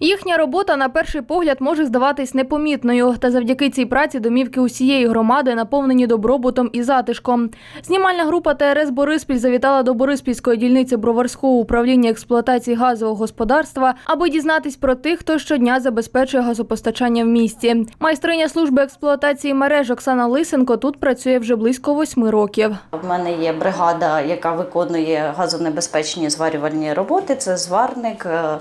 Їхня робота на перший погляд може здаватись непомітною, та завдяки цій праці домівки усієї громади наповнені добробутом і затишком. Знімальна група ТРС Бориспіль завітала до Бориспільської дільниці Броварського управління експлуатації газового господарства, аби дізнатись про тих, хто щодня забезпечує газопостачання в місті. Майстриня служби експлуатації мереж Оксана Лисенко тут працює вже близько восьми років. В мене є бригада, яка виконує газонебезпечні зварювальні роботи. Це зварник е,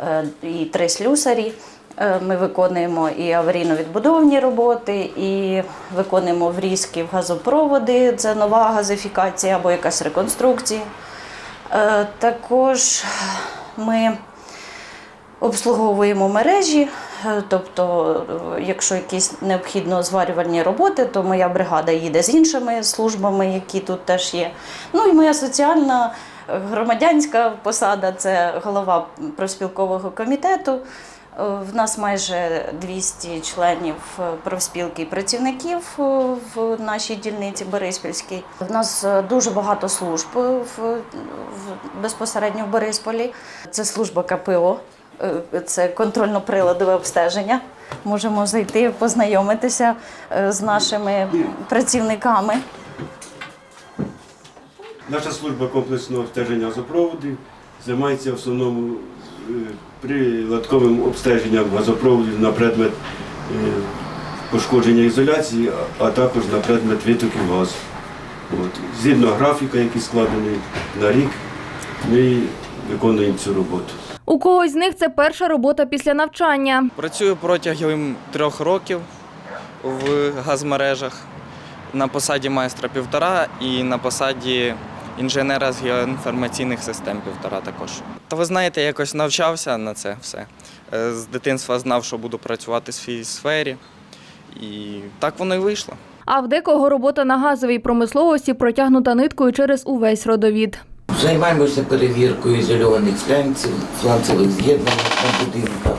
е, і три слюсарі. Е, Ми виконуємо і аварійно-відбудовні роботи, і виконуємо врізки в газопроводи. Це нова газифікація або якась реконструкція. Е, Також ми обслуговуємо мережі. е, Тобто, якщо якісь необхідно зварювальні роботи, то моя бригада їде з іншими службами, які тут теж є. Ну і моя соціальна громадянська посада це голова профспілкового комітету. Е, В нас майже 200 членів профспілки і працівників е, в нашій дільниці Бориспільській. В нас е, дуже багато служб в, безпосередньо в Борисполі. Це служба КПО, це контрольно-приладове обстеження. Можемо зайти, познайомитися з нашими працівниками. Наша служба комплексного обстеження газопроводів займається в основному е, приладковим обстеженням газопроводів на предмет е, пошкодження ізоляції, а а також на предмет витоків газу. От. Згідно графіка, який складений на рік, ми виконуємо цю роботу. У когось з них це перша робота після навчання. Працюю протягом трьох років в газмережах на посаді майстра півтора і на посаді інженера з геоінформаційних систем півтора також. Та ви знаєте, якось навчався на це все. Е, З дитинства знав, що буду працювати в цій сфері. І так воно і вийшло. А в декого робота на газовій промисловості протягнута ниткою через увесь родовід. Займаємося перевіркою ізольованих флянців, фланцевих з'єднань на будинках.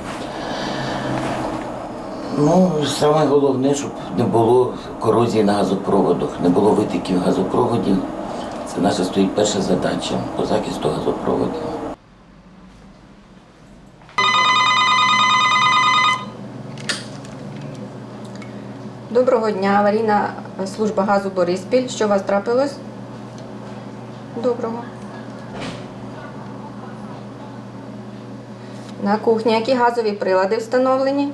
Ну, саме головне, щоб не було корозії на газопроводах, не було витоків газопроводів. Це наша стоїть перша задача по захисту газопроводів. Доброго дня, аварійна служба газу Бориспіль. Що у вас трапилось? Доброго. На кухні які газові прилади встановлені?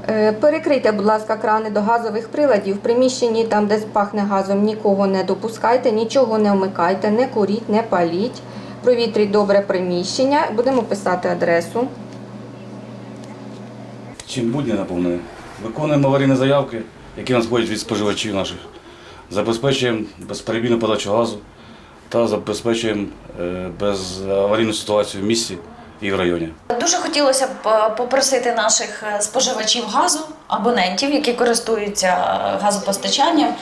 Е, Перекрийте, будь ласка, крани до газових приладів. В приміщенні, там, де пахне газом, нікого не допускайте, нічого не вмикайте, не куріть, не паліть. Провітріть добре приміщення. Будемо писати адресу. Чим будні наповнені. Виконуємо аварійні заявки, які надходять від споживачів наших. Забезпечуємо безперебійну подачу газу та забезпечуємо е, безаварійну ситуацію в місті і в районі. Дуже хотілося б е, попросити наших е, споживачів газу, абонентів, які користуються е, газопостачанням,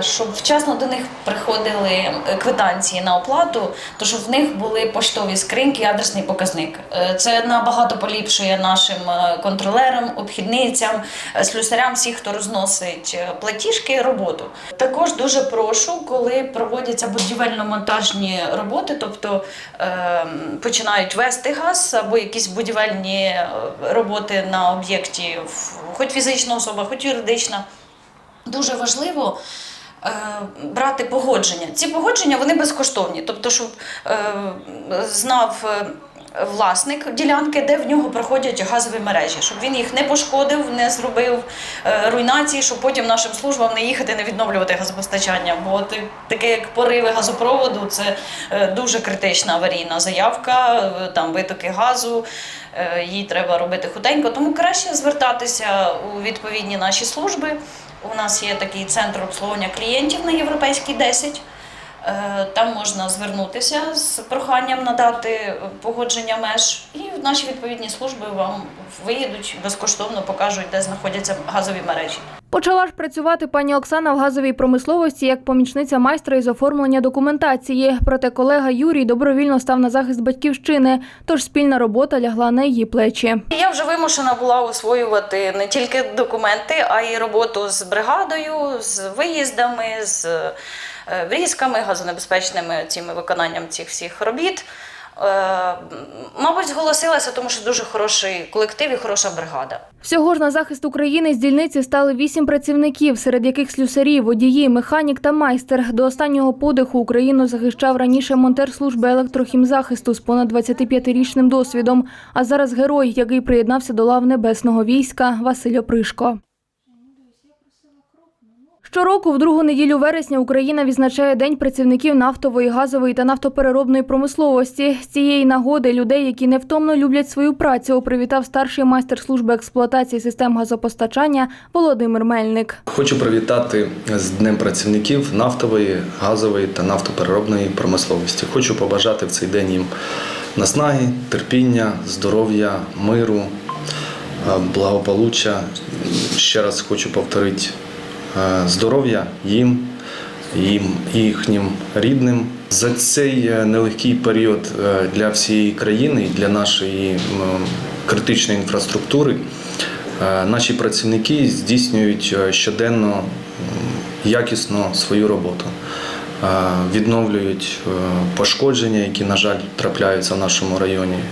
щоб вчасно до них приходили квитанції на оплату, то щоб в них були поштові скриньки, адресний показник. Це набагато поліпшує нашим контролерам, обхідницям, слюсарям, всіх, хто розносить платіжки, роботу. Також дуже прошу, коли проводяться будівельно-монтажні роботи, тобто е, починають вести газ або якісь будівельні е, роботи на об'єкті, хоч фізична особа, хоч юридична. Дуже важливо е, брати погодження. Ці погодження вони безкоштовні, тобто, щоб е, знав. Власник ділянки, де в нього проходять газові мережі, щоб він їх не пошкодив, не зробив е, руйнації, щоб потім нашим службам не їхати, не відновлювати газопостачання. Бо таке як пориви газопроводу, це е, дуже критична аварійна заявка, е, там витоки газу, її треба робити хутенько. Тому краще звертатися у відповідні наші служби. У нас є такий центр обслуговування клієнтів на Європейській 10. Е, Там можна звернутися з проханням надати погодження меж, і наші відповідні служби вам виїдуть безкоштовно, покажуть, де знаходяться газові мережі. Почала ж працювати пані Оксана в газовій промисловості як помічниця майстра із оформлення документації. Проте колега Юрій добровільно став на захист батьківщини, тож спільна робота лягла на її плечі. Я вже вимушена була освоювати не тільки документи, а й роботу з бригадою, з виїздами, з врізками, газонебезпечними цими виконанням цих всіх робіт. Е, Мабуть, зголосилася, тому що дуже хороший колектив і хороша бригада. Всього ж на захист України з дільниці стали вісім працівників, серед яких слюсарі, водії, механік та майстер. До останнього подиху Україну захищав раніше монтер служби електрохімзахисту з понад 25-річним досвідом. А зараз герой, який приєднався до лав небесного війська Василь Опришко. Щороку, в другу неділю вересня, Україна відзначає День працівників нафтової, газової та нафтопереробної промисловості. З цієї нагоди людей, які невтомно люблять свою працю, привітав старший майстер служби експлуатації систем газопостачання Володимир Мельник. Хочу привітати з Днем працівників нафтової, газової та нафтопереробної промисловості. Хочу побажати в цей день їм наснаги, терпіння, здоров'я, миру, благополуччя. Ще раз хочу повторити е, здоров'я їм, їм і їхнім рідним. За цей е, нелегкий період е, для всієї країни і для нашої критичної інфраструктури Е, Наші працівники здійснюють е, щоденно якісно свою роботу, Е, відновлюють е, пошкодження, які, на жаль, трапляються в нашому районі, е,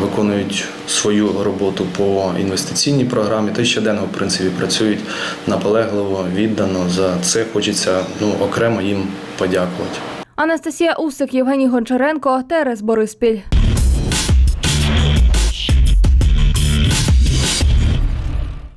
виконують свою роботу по інвестиційній програмі та щоденно, в принципі, працюють наполегливо, віддано. За це хочеться ну, окремо їм подякувати. Анастасія Усик, Євгеній Гончаренко, Терес Бориспіль.